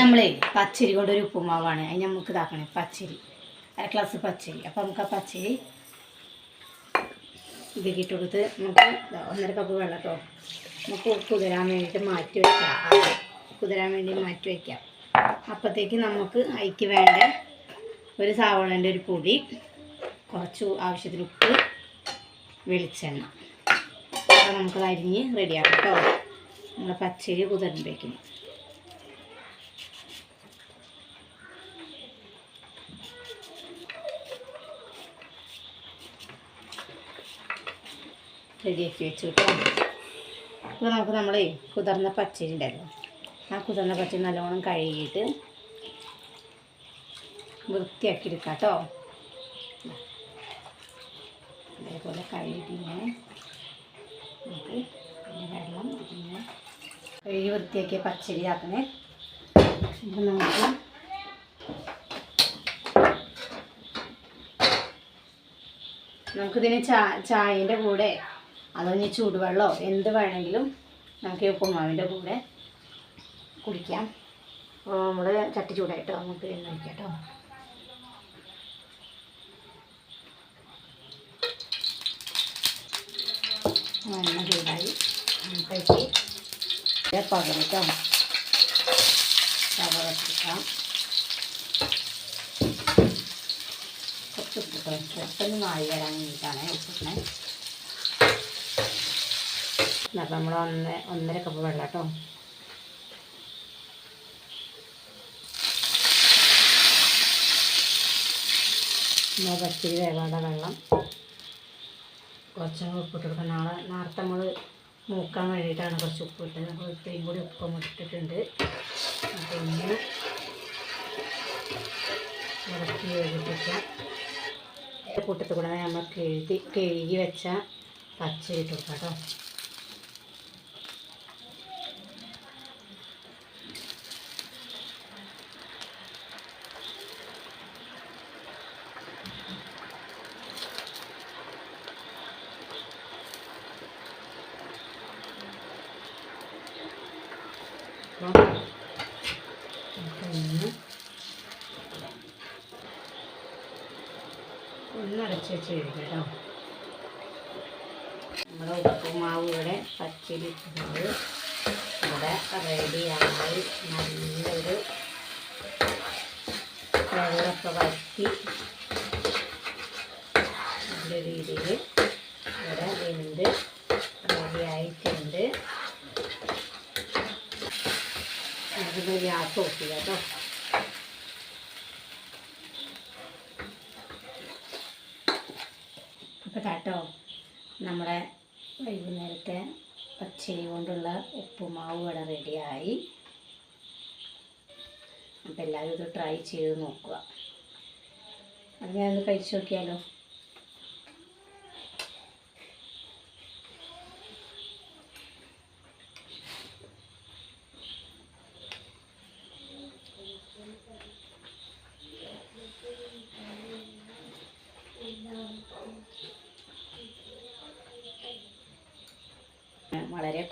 നമ്മളേ പച്ചരി കൊണ്ടൊരു ഉപ്പുമാവാണ്. അതിന് നമുക്ക് ഇതാക്കണേ പച്ചരി. അര ഗ്ലാസ് പച്ചരി. അപ്പം നമുക്ക് ആ പച്ചരി ഇതിലേക്ക് ഇട്ട് കൊടുത്ത് നമുക്ക് ഒന്നര കപ്പ് വെള്ളം കേട്ടോ നമുക്ക് കുതിരാൻ വേണ്ടിയിട്ട് മാറ്റി വയ്ക്കാം കുതിരാൻ വേണ്ടി മാറ്റി വയ്ക്കാം അപ്പോഴത്തേക്ക് നമുക്ക് അതിക്ക് വേണ്ട ഒരു സാവളന്റെ ഒരു പൊടി കുറച്ച് ആവശ്യത്തിന് ഉപ്പ് വെളിച്ചെണ്ണ. അപ്പോൾ നമുക്കത് അരിഞ്ഞ് റെഡിയാക്കാം കേട്ടോ നമ്മളെ പച്ചരി കുതിർന്നേക്കും റെഡിയാക്കി വെച്ചു അപ്പോൾ നമുക്ക് നമ്മൾ കുതിർന്ന പച്ചരി ഉണ്ടല്ലോ. ആ കുതിർന്ന പച്ചരി നല്ലോണം കഴുകിയിട്ട് വൃത്തിയാക്കി എടുക്കാം കേട്ടോ അതേപോലെ കഴുകിയിട്ട് നമുക്ക് വെള്ളം ഇങ്ങനെ കഴുകി വൃത്തിയാക്കിയ പച്ചരി ആക്കണേ ഇപ്പം നമുക്ക് നമുക്കിതിന് ചാ ചായന്റെ കൂടെ അതോ ഇനി ചൂടുവെള്ളമോ എന്ത് വേണമെങ്കിലും നമുക്ക് ഈ ഉപ്പുമാവിന്റെ കൂടെ കുടിക്കാം. അപ്പോൾ നമ്മൾ ചട്ടി ചൂടായിട്ടോ നമുക്ക് എന്ന് വയ്ക്കാം എണ്ണ ചൂടായി. നമുക്കതിലേക്ക് പകർത്താം പകർത്തിക്കാം കുറച്ച് ഉപ്പിട്ടോ പെട്ടെന്ന് വരാൻ വേണ്ടിയിട്ടാണ് ഉപ്പിട്ടേ അപ്പം നമ്മൾ ഒന്ന് ഒന്നര കപ്പ് വെള്ളം കേട്ടോ നമ്മൾ പച്ചരി വേവാതെ വെള്ളം. കുറച്ച് ഉപ്പിട്ട് കൊടുക്കാം നാളെ നേരത്തെ നമ്മൾ മൂക്കാൻ വേണ്ടിയിട്ടാണ് കുറച്ച് ഉപ്പ് ഇട്ടത് അപ്പോൾ ഇത്രയും കൂടി ഉപ്പ് ഇട്ടിട്ടുണ്ട്. അപ്പോൾ ഇങ്ങനെ ഇറക്കി വേവിപ്പിക്കാം. കൂട്ടത്തിൽ കൂടെ നമ്മൾ കഴുകി കഴുകി വെച്ച പച്ചരി ഇട്ട് കൊടുക്കാം കേട്ടോ. അപ്പോൾ നമുക്കൊന്ന് ഒന്ന് അടച്ച് വെച്ച് നമ്മുടെ ഉപ്പുമാവ് ഇവിടെ പച്ചരി ഉപ്പുമാവ് ഇവിടെ റെഡിയായി നല്ലൊരു വെള്ളമൊക്കെ വറ്റി നല്ല രീതിയിൽ ഇവിടെ വെന്ത് റെഡിയായിട്ടുണ്ട് നമുക്കിത് ഗ്യാസ് ഓഫ് ചെയ്യാം കേട്ടോ നമ്മുടെ വൈകുന്നേരത്തെ പച്ചരി കൊണ്ടുള്ള ഉപ്പുമാവ് ഇവിടെ റെഡിയായി. അപ്പോൾ എല്ലാവരും ഇത് ട്രൈ ചെയ്ത് നോക്കുക. അത് ഞാനൊന്ന് കഴിച്ചു നോക്കിയാലോ?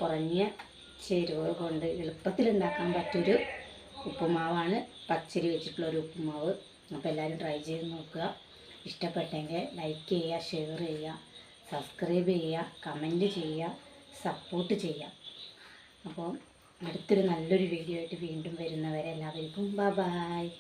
കുറഞ്ഞ ചേരുവ കൊണ്ട് എളുപ്പത്തിൽ ഉണ്ടാക്കാൻ പറ്റൊരു ഉപ്പുമാവാണ്. പച്ചരി വെച്ചിട്ടുള്ള ഒരു ഉപ്പുമാവ്. അപ്പോൾ എല്ലാവരും ട്രൈ ചെയ്ത് നോക്കുക. ഇഷ്ടപ്പെട്ടെങ്കിൽ ലൈക്ക് ചെയ്യുക ഷെയർ ചെയ്യുക സബ്സ്ക്രൈബ് ചെയ്യുക കമന്റ് ചെയ്യുക സപ്പോർട്ട് ചെയ്യുക. അപ്പോൾ അടുത്തൊരു നല്ലൊരു വീഡിയോ ആയിട്ട് വീണ്ടും വരുന്നവരെ എല്ലാവർക്കും ബ ബായ്